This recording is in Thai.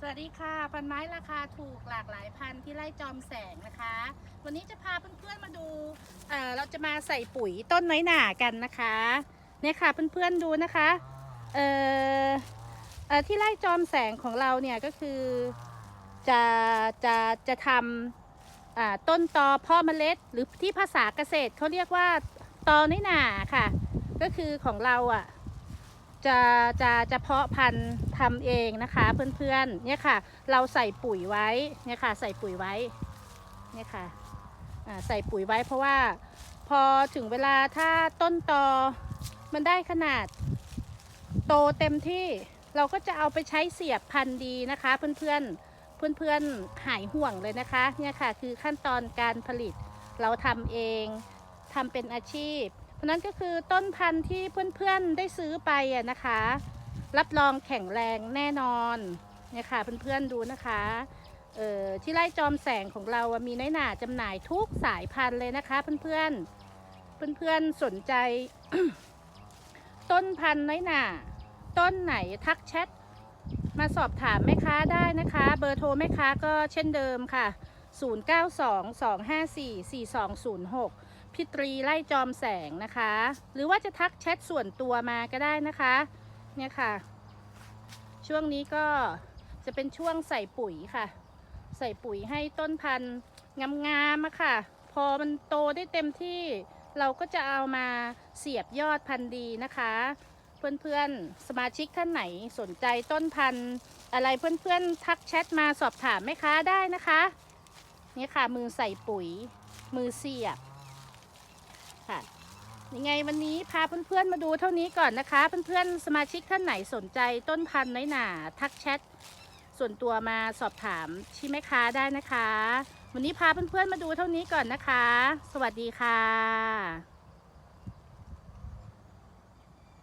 สวัสดีค่ะ พันไม้ราคาถูกหลากหลายพันธุ์ที่ไร่จอมแสงนะคะ วันนี้จะพาเพื่อนๆมาดูเอ่อเราจะมาใส่ปุ๋ยต้นน้อยหนากันนะคะเนี่ยค่ะเพื่อนๆดูนะคะเอ่อเอ่อที่ไร่จอมแสงของเราเนี่ยก็คือจะจะจะทำอ่าต้นตอพ่อเมล็ด หรือที่ภาษาเกษตรเขาเรียกว่าตอน้อยหนาค่ะ ก็คือของเราอะ จะจะจะเพาะพันธุ์ทำเองนะคะเพื่อนๆเนี่ยค่ะ เราใส่ปุ๋ยไว้เนี่ยค่ะ ใส่ปุ๋ยไว้เนี่ยค่ะใส่ปุ๋ยไว้เพราะว่าพอถึงเวลาถ้าต้นตอมันได้ขนาด โตเต็มที่เราก็จะเอาไปใช้เสียบพันธุ์ดีนะคะเพื่อนๆเพื่อนๆหายห่วงเลยนะคะเนี่ยค่ะคือขั้นตอนการผลิตเราทำเองทำเป็นอาชีพ เพราะนั้นก็คือต้นพันธุ์ที่เพื่อนๆได้ซื้อไปอะนะคะ รับรองแข็งแรงแน่นอนเนี่ยค่ะเพื่อนๆดูนะคะเอ่อที่ไร่จอมแสงของเรามีน้อยหนาจำหน่ายทุกสายพันธุ์เลยนะคะเพื่อนๆเพื่อนๆสนใจ ต้นพันธุ์น้อยหนาต้นไหนทักแชทมาสอบถามแม่ค้าได้นะคะ เบอร์โทรแม่ค้าก็เช่นเดิมค่ะ 0922544206 พี่ตรีไล่จอมแสงนะคะ หรือว่าจะทักแชทส่วนตัวมาก็ได้นะคะ เนี่ยค่ะ ช่วงนี้ก็จะเป็นช่วงใส่ปุ๋ยค่ะ ใส่ปุ๋ยให้ต้นพันธุ์งามๆอะค่ะ พอมันโตได้เต็มที่ เราก็จะเอามาเสียบยอดพันธุ์ดีนะคะ เพื่อนๆสมาชิกท่านไหนสนใจต้นพันธุ์อะไรเพื่อนๆทักแชทมาสอบถามแม่ค้าได้นะคะ เนี่ยค่ะมือใส่ปุ๋ยมือเสียบ ค่ะ ยังไงวันนี้พาเพื่อนๆมาดูเท่านี้ก่อนนะคะ เพื่อนๆสมาชิกท่านไหนสนใจต้นพันธุ์น้อยหนาทักแชทส่วนตัวมาสอบถามที่แม่ค้าได้นะคะ วันนี้พาเพื่อนๆมาดูเท่านี้ก่อนนะคะ สวัสดีค่ะ